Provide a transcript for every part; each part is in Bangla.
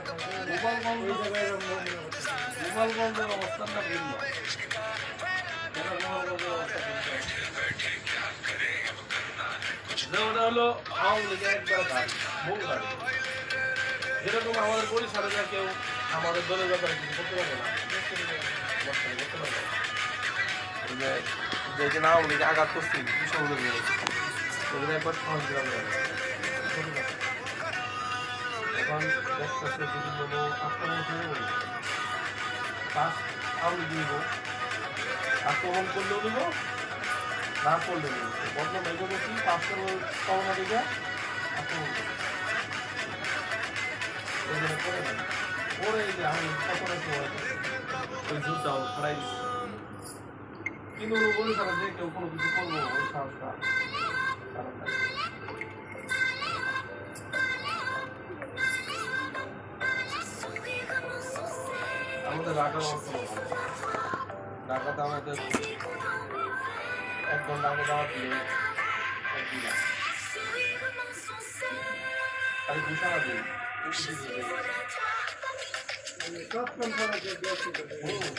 গোপালগঞ্জ গোপালগঞ্জের অবস্থানটা ভিন্ন গোপালগঞ্জের হলো গাড়ি যেরকম আমাদের বরিশালে কেউ আমাদের দলের ব্যাপারে কিছু করতে পারবে না যে আওয়ামী আঘাত করছি কৃষক ওগুলো একবার সহজ গ্রামে এখন দেখতেছে যদি কোনো আক্রমণ করে বলি কাজ আমি দিব আক্রমণ করলেও দিব না করলেও দিব বর্তমান এগো করছি পাঁচ পাওনা দিকে আক্রমণ ওরে এই যে আমি কখনো সময় ওই যুদ্ধটা ছড়াই দিচ্ছি কিন্তু বলি সারা যে কেউ কোনো কিছু করব ওই সাহসটা আমাদের অবস্থা ঢাকাতে আমাদের এক ঘণ্টা আগে একদিন না। খালি ঘোষণা দিন হুম।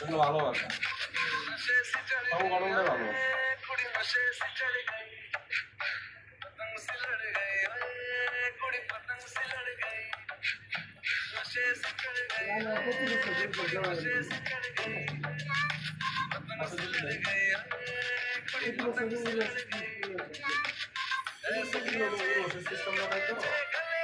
এগুলো ভালো সব গরমটা ভালো সিস্টেমটা তাই তো সিস্টেম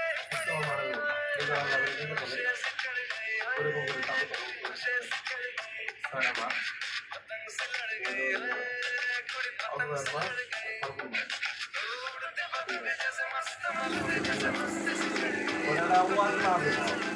আমার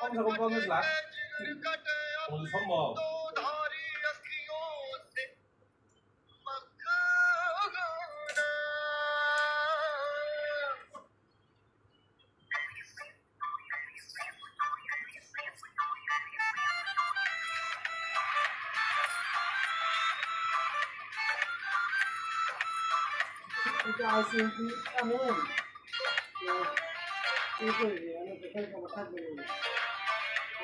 কমসে কম পঞ্চাশ লাখ বলি সম্ভব এটা আসে কি এমন এই করে আমি দেখাই কমা থাকবে না আমি তো সাথে তো হাতে দেখতে আছে নিয়ে আর কোনো নিয়ে নিয়ে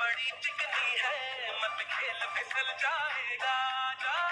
बड़ी चिकनी है मत खेल फिसल जाएगा जा।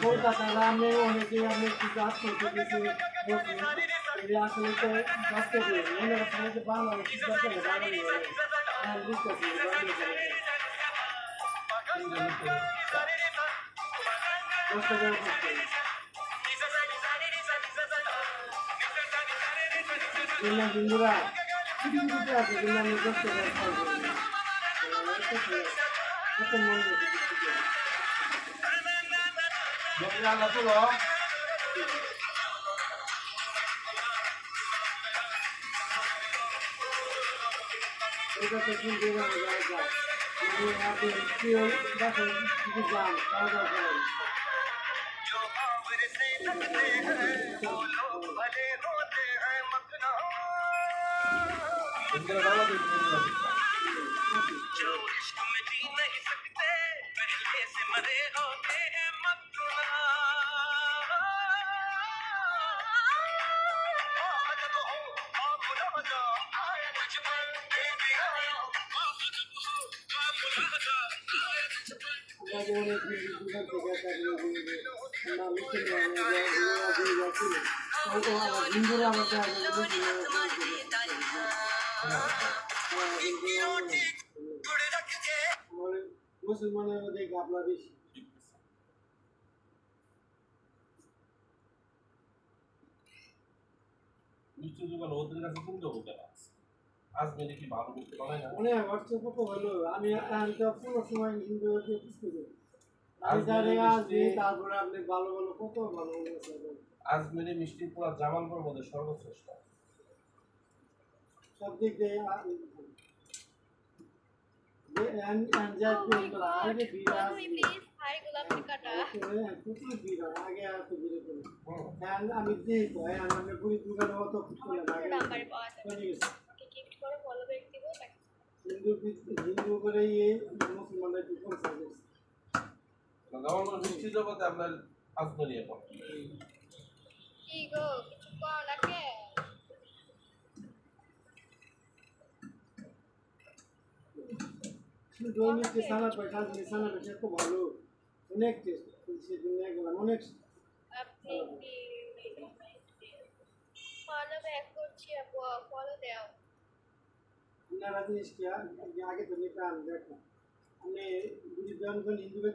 কলকাতায় আমি অনেকে আমি কিছু আত্মহত্যা করেছি এটা আসলে তো বাস্তব মনে হয়ে আমি বুঝতেছি করতে যদি এটা তো শুনতে পাওয়া যায় যা কিন্তু আপনি কেউ দেখেন কিছু যান খাওয়া দাওয়া করেন ఇందిరా বেশি মিষ্টি দোকান ওদের কাছে কিনতে হতো না আজমেরে কি ভালো করতে পারে না? অনেক অর্থ হলো আমি আমি পুরো সময় হিন্দু হতে বুঝতে পারি আমি জানি আসবে তারপরে আপনি ভালো ভালো কত ভালো ভালো আজমেরে মিষ্টি পোড়া জামালপুর মধ্যে সর্বশ্রেষ্ঠ। সব দিক দিয়ে আমি দিই হ্যাঁ আমি পুরি দোকানে অত হিন্দু হিন্দু করে ইয়ে মুসলমানরা সার্ভিস জামালপুর মিষ্টি জগতে আপনার আজমেরি এখন কি গো কিছু কও না কে দৈনিক সানা পয়সা সানা পয়সা খুব ভালো। অনেক টেস্ট সেদিন গেলাম অনেক। ফলো ব্যাক করছি আপু ফলো দাও। আপনারা জিনিস কি আগে তো নিতাম দেখো। আপনি যদি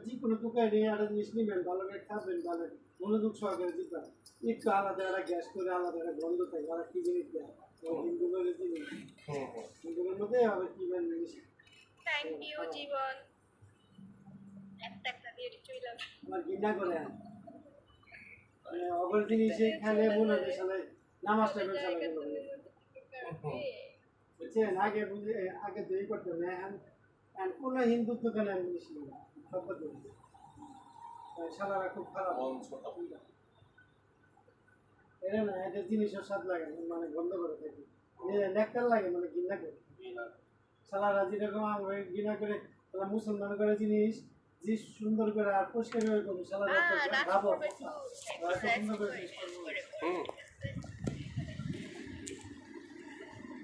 যে কোনো দোকানে একটা জিনিস নিবেন ভালো করে খাবেন ভালো মনোযোগ সহকারে দিতাম একটু আলাদা একটা গ্যাস করে আলাদা একটা গন্ধ থাকে আর কি জিনিস দেয়? হিন্দু করে জিনিস। হিন্দুদের মধ্যে আবার কি জিনিস। থ্যাংক ইউ জীবন একটা একটা দিয়ে চইলাম আমার ঘৃণা করে মানে অগর জিনিসে মনে হয় সালে নামাজটা বেশ আলাদা করে বুঝছেন? আগে বুঝে আগে তৈরি করতে হবে। এখন এখন কোনো হিন্দু দোকানে আমি না? সব শালারা খুব খারাপ। মন এরা না এদের জিনিসের স্বাদ লাগে মানে বন্ধ করে থাকি। নেকটার লাগে মানে ঘৃণা করে। শালারা যেরকম আমরা ঘৃণা করে তারা মুসলমান করে জিনিস যে সুন্দর করে আর পরিষ্কার করে করব শালারা আহ ভাবো। সুন্দর করে